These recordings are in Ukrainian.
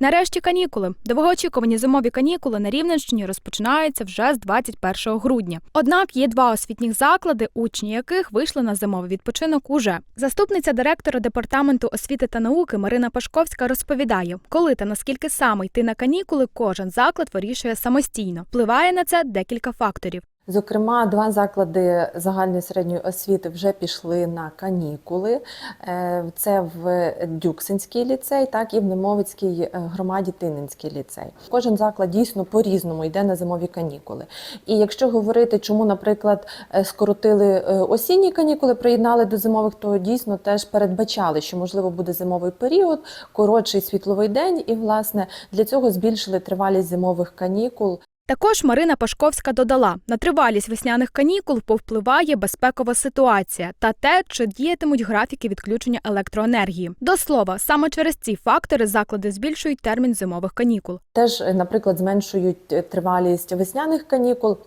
Нарешті канікули. Довгоочікувані зимові канікули на Рівненщині розпочинаються вже з 21 грудня. Однак є два освітніх заклади, учні яких вийшли на зимовий відпочинок уже. Заступниця директора департаменту освіти та науки Марина Пашковська розповідає, коли та наскільки саме йти на канікули, кожен заклад вирішує самостійно. Впливає на це декілька факторів. Зокрема, два заклади загальної середньої освіти вже пішли на канікули. Е, Це в Дюксинський ліцей, так і в Немовицькій е, громаді Тининський ліцей. Кожен заклад дійсно по-різному йде на зимові канікули. І якщо говорити, чому, наприклад, е, скоротили осінні канікули, приєднали до зимових, то дійсно теж передбачали, що можливо буде зимовий період, коротший світловий день, і власне для цього збільшили тривалість зимових канікул. Також Марина Пашковська додала, на тривалість весняних канікул повпливає безпекова ситуація та те, чи діятимуть графіки відключення електроенергії. До слова, саме через ці фактори заклади збільшують термін зимових канікул. Теж, наприклад, зменшують е, тривалість весняних канікул.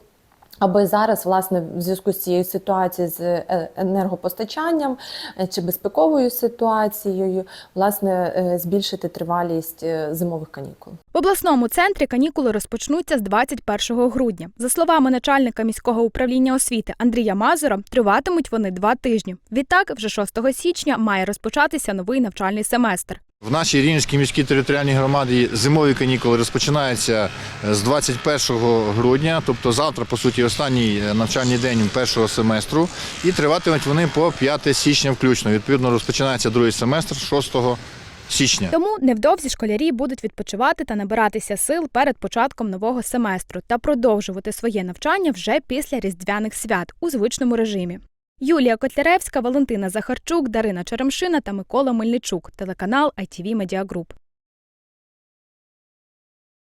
Аби зараз, власне, в зв'язку з цією ситуацією з е, енергопостачанням е, чи безпековою ситуацією, власне, е, збільшити тривалість зимових канікул. В обласному центрі канікули розпочнуться з 21 грудня. За словами начальника міського управління освіти Андрія Мазура, триватимуть вони два тижні. Відтак, вже 6 січня має розпочатися новий навчальний семестр. В нашій Рівненській міській територіальній громаді зимові канікули розпочинаються е, з 21 грудня, тобто завтра, по суті, останній е, навчальний день першого семестру, і триватимуть вони по 5 січня включно. Відповідно, розпочинається другий семестр 6 січня. Тому невдовзі школярі будуть відпочивати та набиратися сил перед початком нового семестру та продовжувати своє навчання вже після різдвяних свят у звичному режимі. Юлія Котляревська, Валентина Захарчук, Дарина Черемшина та Микола Мельничук. Телеканал ITV Media Group.